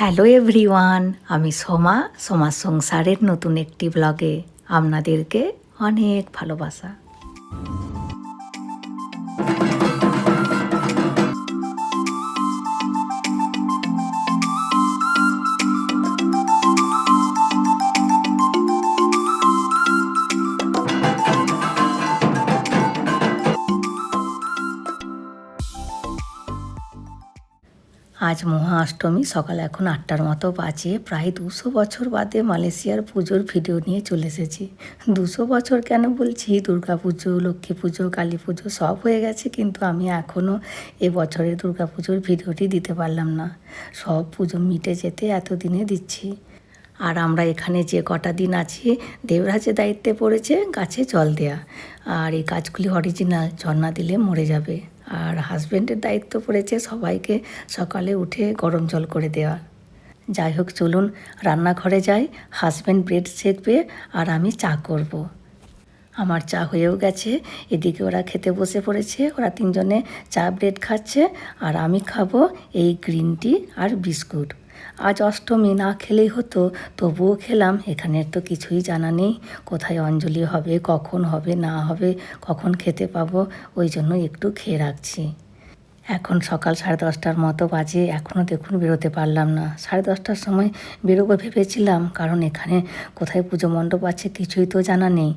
Hello everyone আমি সোমা সোমা সংসারের নতুন একটি ব্লগে আপনাদেরকে অনেক ভালোবাসা। আজ মহা অষ্টমী সকাল এখন আটটার মতো বাজে। প্রায় দুশো বছর বাদে মালয়েশিয়ার পুজোর ভিডিও নিয়ে চলে এসেছি। দুশো বছর কেন বলছি? দুর্গা পুজো লক্ষ্মী পুজো, কালী পুজো সব হয়ে গেছে, কিন্তু আমি এখনও এ বছরের দুর্গা পুজোর ভিডিওটি দিতে পারলাম না। সব পুজো মিটে যেতে এতদিনে দিচ্ছি। আর আমরা এখানে যে কটা দিন আছি, দেবরাজের দায়িত্বে পড়েছে গাছে জল দেয়া। আর এই গাছগুলি অরিজিনাল ঝর্ণা দিলে মরে যাবে। আর হাজব্যান্ডের দায়িত্ব পড়েছে সবাইকে সকালে উঠে গরম জল করে দেওয়া যাই হোক, চলুন রান্নাঘরে যাই হাজব্যান্ড ব্রেড সেঁকবে আর আমি চা করব। আমার চা হয়েও গেছে, এদিকে ওরা খেতে বসে পড়েছে, ওরা তিনজনে চা ব্রেড খাচ্ছে আর আমি খাব এই গ্রিন টি আর বিস্কুট আজ অষ্টমী, না খেলেই হতো। তবুও খেলাম, এখানের তো কিছুই জানা নেই। কোথায় অঞ্জলি হবে, কখন হবে, না হবে, কখন খেতে পাবো, ওই জন্য একটু খেয়ে রাখছি। এখন সকাল সাড়ে দশটার মতো বাজে এখনও দেখুন বেরোতে পারলাম না। সাড়ে দশটার সময় বেরোবো ভেবেছিলাম, কারণ এখানে কোথায় পুজো মণ্ডপ আছে কিছুই তো জানা নেই।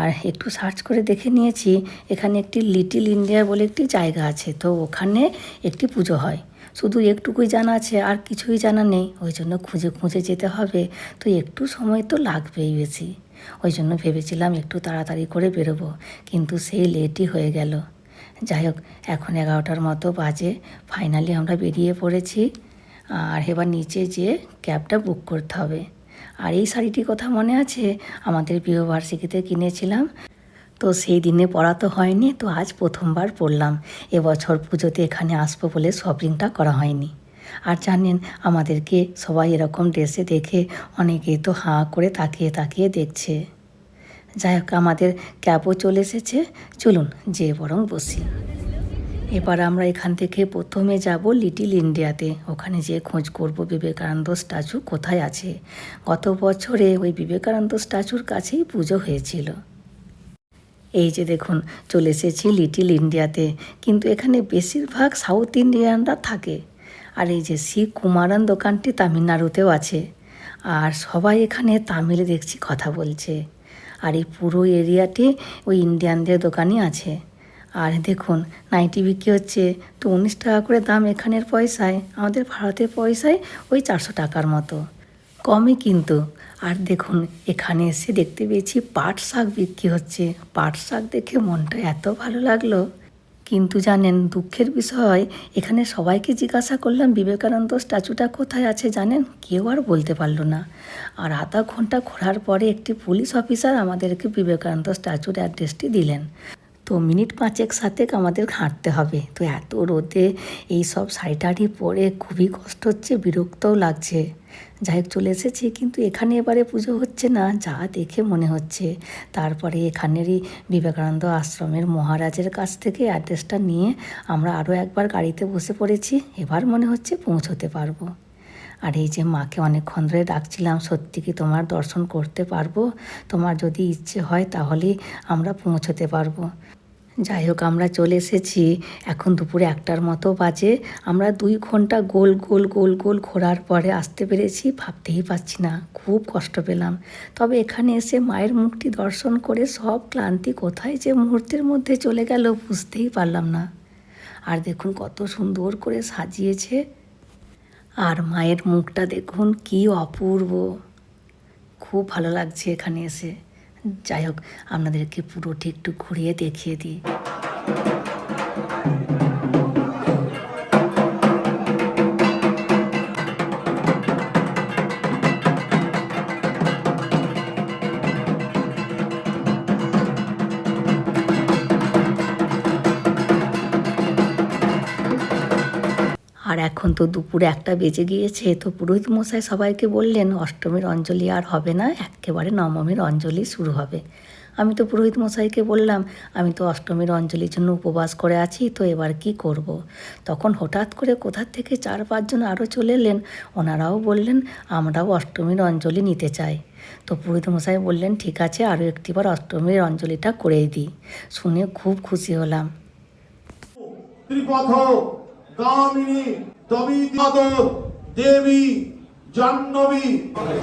আর একটু সার্চ করে দেখে নিয়েছি, এখানে একটি লিটিল ইন্ডিয়া বলে একটি জায়গা আছে, তো ওখানে একটি পুজো হয়। শুধু একটুকুই জানা আছে, আর কিছুই জানা নেই। ওই জন্য খুঁজে খুঁজে যেতে হবে। তো একটু সময় তো লাগবেই বেশি। ওই জন্য ভেবেছিলাম একটু তাড়াতাড়ি করে বেরোবো, কিন্তু সেই লেটই হয়ে গেল। যাই হোক, এখন এগারোটার মতো বাজে। ফাইনালি আমরা বেরিয়ে পড়েছি। আর এবার নিচে যেয়ে ক্যাবটা বুক করতে হবে। আর এই শাড়িটির কথা মনে আছে? আমাদের বিবাহবার্ষিকীতে কিনেছিলাম। তো সেই দিনে পড়া তো হয়নি, তো আজ প্রথমবার পড়লাম। এবছর পুজোতে এখানে আসব বলে শপিংটা করা হয়নি। আর জানেন, আমাদেরকে সবাই এরকম ড্রেসে দেখে অনেকে তো হাঁ করে তাকিয়ে তাকিয়ে দেখছে। যাই হোক, আমাদের ক্যাবও চলে এসেছে। চলুন যে বরং বসি। এবার আমরা এখান থেকে প্রথমে যাব লিটিল ইন্ডিয়াতে। ওখানে যে খোঁজ করব বিবেকানন্দ স্ট্যাচু কোথায় আছে। গত বছরে ওই বিবেকানন্দ স্ট্যাচুর কাছেই পুজো হয়েছিল। এই যে দেখুন, চলে এসেছি লিটিল ইন্ডিয়াতে কিন্তু এখানে বেশিরভাগ সাউথ ইন্ডিয়ানরা থাকে। আর এই যে শ্রী কুমারান দোকানটি তামিলনাড়ুতেও আছে। আর সবাই এখানে তামিলে দেখছি কথা বলছে। আর এই পুরো এরিয়াটি ওই ইন্ডিয়ানদের দোকানই আছে। আর দেখুন নাইটি বিক্রি হচ্ছে। তো উনিশ টাকা করে দাম এখানের পয়সায়, আমাদের ভারতের পয়সায় ওই চারশো টাকার মতো। কমই কিন্তু। আর দেখুন, এখানে এসে দেখতে পেয়েছি পাট শাক বিক্রি হচ্ছে। পাট শাক দেখে মনটা এত ভালো লাগল। কিন্তু জানেন, দুঃখের বিষয়, এখানে সবাইকে জিজ্ঞাসা করলাম, বিবেকানন্দ স্ট্যাচুটা কোথায় আছে জানেন? কেউ আর বলতে পারল না। আর আধা ঘণ্টা ঘোরার পরে একটি পুলিশ অফিসার আমাদেরকে বিবেকানন্দ স্ট্যাচুর অ্যাড্রেসটি দিলেন। তো মিনিট পাঁচেক, সাতেক আমাদের হাঁটতে হবে। তো এত রোদে এই সব শাড়ি টাড়ি পরে খুবই কষ্ট হচ্ছে, বিরক্তও লাগছে। যাই হোক চলে এসেছি, কিন্তু এখানে এবারে পুজো হচ্ছে না, যা দেখে মনে হচ্ছে। তারপরে এখানেরই বিবেকানন্দ আশ্রমের মহারাজের কাছ থেকে অ্যাড্রেসটা নিয়ে আমরা আরও একবার গাড়িতে বসে পড়েছি, এবার মনে হচ্ছে পৌঁছতে পারব। আর এই যে মাকে অনেকক্ষণ ধরে ডাকছিলাম, সত্যি কি তোমার দর্শন করতে পারব? তোমার যদি ইচ্ছে হয় তাহলে আমরা পৌঁছতে পারব। যাই হোক, আমরা চলে এসেছি। এখন দুপুরে একটার মতো বাজে। আমরা দুই ঘণ্টা গোল গোল গোল গোল ঘোরার পরে আসতে পেরেছি। ভাবতেই পারছি না, খুব কষ্ট পেলাম। তবে এখানে এসে মায়ের মুখটি দর্শন করে সব ক্লান্তি কোথায় যে মুহূর্তের মধ্যে চলে গেল বুঝতেই পারলাম না। আর দেখুন কত সুন্দর করে সাজিয়েছে। আর মায়ের মুখটা দেখুন কি অপূর্ব। খুব ভালো লাগছে এখানে এসে। যাই হোক আপনাদেরকে পুরোটি একটু ঘুরিয়ে দেখিয়ে দিই। আর এখন তো দুপুরে একটা বেজে গিয়েছে, তো পুরোহিত মশাই সবাইকে বললেন, অষ্টমীর অঞ্জলি আর হবে না, একেবারে নবমীর অঞ্জলি শুরু হবে। আমি তো পুরোহিত মশাইকে বললাম, আমি তো অষ্টমীর অঞ্জলির জন্য উপবাস করে আছি, তো এবার কি করব। তখন হঠাৎ করে কোথার থেকে চার পাঁচজন আরও চলে এলেন, ওনারাও বললেন, আমরাও অষ্টমীর অঞ্জলি নিতে চাই। তো পুরোহিত মশাই বললেন, ঠিক আছে আরও একটিবার অষ্টমীর অঞ্জলিটা করেই দিই। শুনে খুব খুশি হলাম।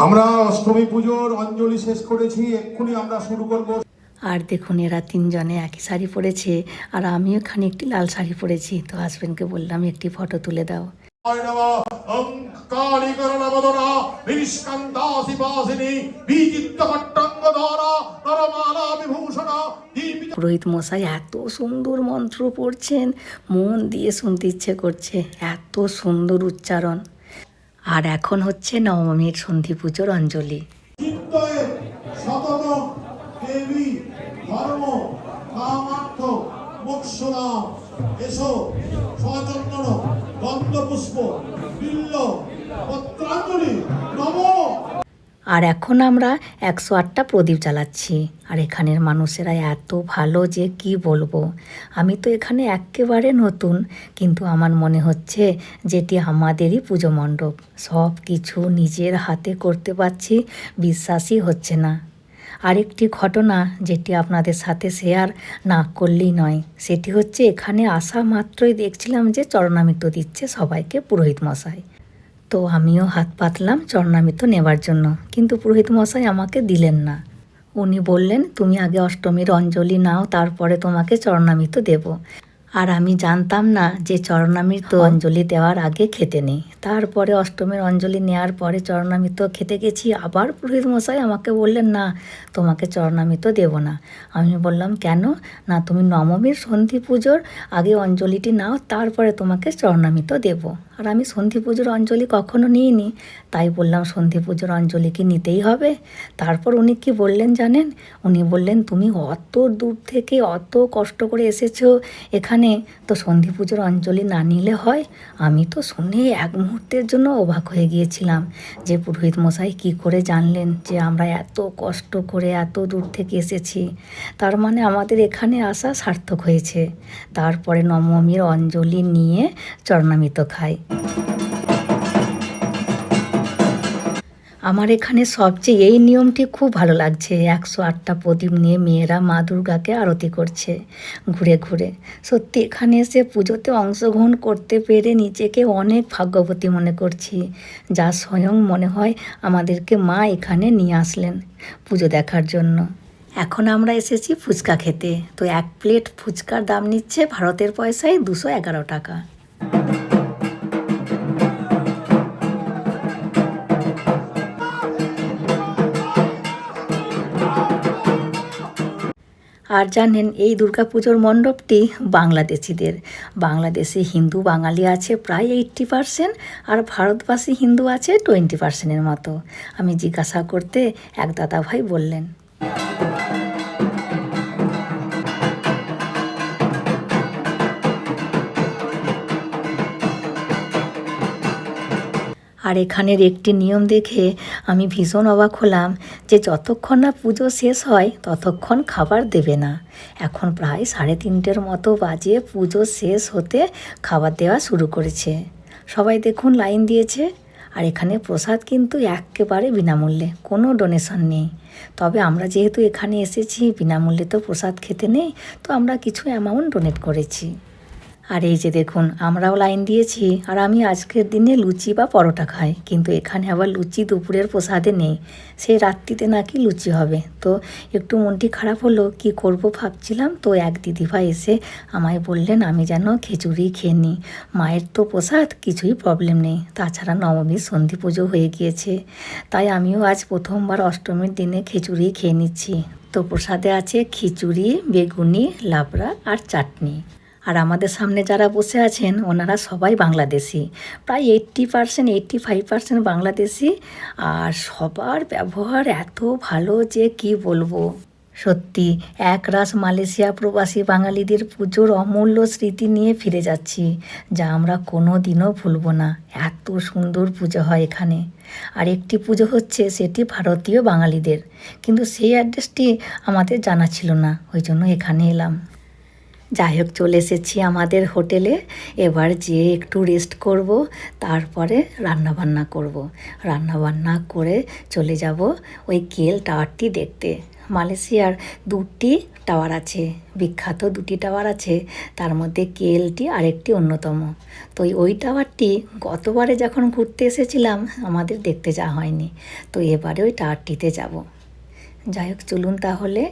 আমরা অষ্টমী পুজোর অঞ্জলি শেষ করেছি, এক্ষুনি আমরা শুরু করব। আর দেখুন, এরা তিনজনে একই শাড়ি পরেছে, আর আমিও খানি একটি লাল শাড়ি পরেছি। তো হাজবেন্ডকে বললাম, একটি ফটো তুলে দাও। দীপিত পুরোহিত মশাই এত সুন্দর মন্ত্র পড়ছেন। মন দিয়ে শুনতে ইচ্ছে করছে এত সুন্দর উচ্চারণ। আর এখন হচ্ছে নবমীর সন্ধি পুজোর অঞ্জলি। ধর্ম কামার্থ এসো সচন্দন আর এখন আমরা একশো আটটা প্রদীপ জ্বালাচ্ছি। আর এখানের মানুষেরা এত ভালো যে কি বলব? আমি তো এখানে একেবারে নতুন, কিন্তু আমার মনে হচ্ছে যেটি আমাদেরই পুজো মণ্ডপ। সব কিছু নিজের হাতে করতে পারছি, বিশ্বাসই হচ্ছে না। আরেকটি ঘটনা যেটি আপনাদের সাথে শেয়ার না করলেই নয়। সেটি হচ্ছে এখানে আসা মাত্রই দেখছিলাম যে চরণামৃত দিচ্ছে সবাইকে পুরোহিত মশাই। তো আমিও হাত পাতলাম চরণামৃত নেবার জন্য। কিন্তু পুরোহিত মশাই আমাকে দিলেন না। উনি বললেন, তুমি আগে অষ্টমীর অঞ্জলি নাও, তারপরে তোমাকে চরণামৃত দেব। আর আমি জানতাম না যে চরণামৃত অঞ্জলি দেওয়ার আগে খেতে নেই। তারপরে অষ্টমীর অঞ্জলি নেওয়ার পরে চরণামৃত খেতে গেছি। আবার পুরোহিত মশাই আমাকে বললেন না তোমাকে চরণামৃত দেব না। আমি বললাম কেন? না তুমি নবমীর সন্ধি পুজোর আগে অঞ্জলিটি নাও তারপরে তোমাকে চরণামৃত দেব। আর আমি সন্ধি পুজোর অঞ্জলি কখনো নিইনি। তাই বললাম, সন্ধি পুজোর অঞ্জলি কি নিতেই হবে? তারপর উনি কি বললেন জানেন? উনি বললেন, তুমি অত দূর থেকে অত কষ্ট করে এসেছ এখানে, তো সন্ধি পুজোর অঞ্জলি না নিলে হয়? আমি তো শুনে এক মুহূর্তের জন্য অবাক হয়ে গিয়েছিলাম যে পুরোহিত মশাই কি করে জানলেন যে আমরা এত কষ্ট করে এত দূর থেকে এসেছি। তার মানে আমাদের এখানে আসা সার্থক হয়েছে। তারপরে নবমীর অঞ্জলি নিয়ে চরণামিত খাই। আমার এখানে সবচেয়ে এই নিয়মটি খুব ভালো লাগছে। একশো আটটা প্রদীপ নিয়ে মেয়েরা মা দুর্গাকে আরতি করছে ঘুরে ঘুরে। সত্যি এখানে এসে পুজোতে অংশগ্রহণ করতে পেরে নিজেকে অনেক ভাগ্যবতী মনে করছি। যা স্বয়ং মনে হয় আমাদেরকে মা এখানে নিয়ে আসলেন পুজো দেখার জন্য। এখন আমরা এসেছি ফুচকা খেতে। তো এক প্লেট ফুচকার দাম নিচ্ছে ভারতের পয়সায় দুশো এগারো টাকা। আর জানেন, এই দুর্গাপুজোর মণ্ডপটি বাংলাদেশিদের। বাংলাদেশে হিন্দু বাঙালি আছে প্রায় এইট্টি পারসেন্ট আর ভারতবাসী হিন্দু আছে টোয়েন্টি পারসেন্টের মতো। আমি জিজ্ঞাসা করতে এক দাদা ভাই বললেন। আর এখানের একটি নিয়ম দেখে আমি ভীষণ অবাক হলাম যে যতক্ষণ না পুজো শেষ হয়, ততক্ষণ খাবার দেবে না। এখন প্রায় সাড়ে তিনটের মতো বাজে পুজো শেষ হতে খাবার দেওয়া শুরু করেছে। সবাই দেখুন লাইন দিয়েছে। আর এখানে প্রসাদ কিন্তু একেবারে বিনামূল্যে, কোনো ডোনেশন নেই। তবে আমরা যেহেতু এখানে এসেছি, বিনামূল্যে তো প্রসাদ খেতে নেই, তো আমরা কিছু অ্যামাউন্ট ডোনেট করেছি। আর এই যে দেখুন, আমরাও লাইন দিয়েছি, আর আমি আজকের দিনে লুচি বা পরোটা খাই, কিন্তু এখানে আবার লুচি দুপুরের প্রসাদে নেই সেই রাত্রিতে নাকি লুচি হবে। তো একটু মনটি খারাপ হলো, কি করব ভাবছিলাম, তো এক দিদিভাই এসে আমায় বললেন, আমি যেন খিচুড়ি খেয়ে নিই। মায়ের তো প্রসাদ, কিছুই প্রবলেম নেই। তাছাড়া নবমীর সন্ধি পুজো হয়ে গিয়েছে, তাই আমিও আজ প্রথমবার অষ্টমীর দিনে খিচুড়ি খেয়ে নিচ্ছি। তো প্রসাদে আছে খিচুড়ি, বেগুনি, লাবড়া আর চাটনি। আর আমাদের সামনে যারা বসে আছেন, ওনারা সবাই বাংলাদেশি। প্রায় eighty percent eighty five percent Bangladeshi. আর সবার ব্যবহার এত ভালো যে কি বলব? সত্যি একরাশ মালয়েশিয়া প্রবাসী বাঙালিদের পুজোর অমূল্য স্মৃতি নিয়ে ফিরে যাচ্ছি, যা আমরা কোনো দিনও ভুলব না। এত সুন্দর পুজো হয় এখানে। আর একটি পুজো হচ্ছে, সেটি ভারতীয় বাঙালিদের। কিন্তু সেই অ্যাড্রেসটি আমাদের জানা ছিল না, ওই জন্য এখানে এলাম। যাই হোক, চলে এসেছি আমাদের হোটেলে। এবার যেয়ে একটু রেস্ট করব, তারপরে রান্নাবান্না করব। রান্নাবান্না করে চলে যাব ওই কেল টাওয়ারটি দেখতে। মালয়েশিয়ার দুটি টাওয়ার আছে, বিখ্যাত দুটি টাওয়ার আছে, তার মধ্যে কেএলটি আরেকটি অন্যতম। তো ওই- টাওয়ারটি গতবারে যখন ঘুরতে এসেছিলাম, আমাদের দেখতে যাওয়া হয়নি। তো এবারে ওই টাওয়ারটিতে যাব। যাই হোক, চলুন তাহলে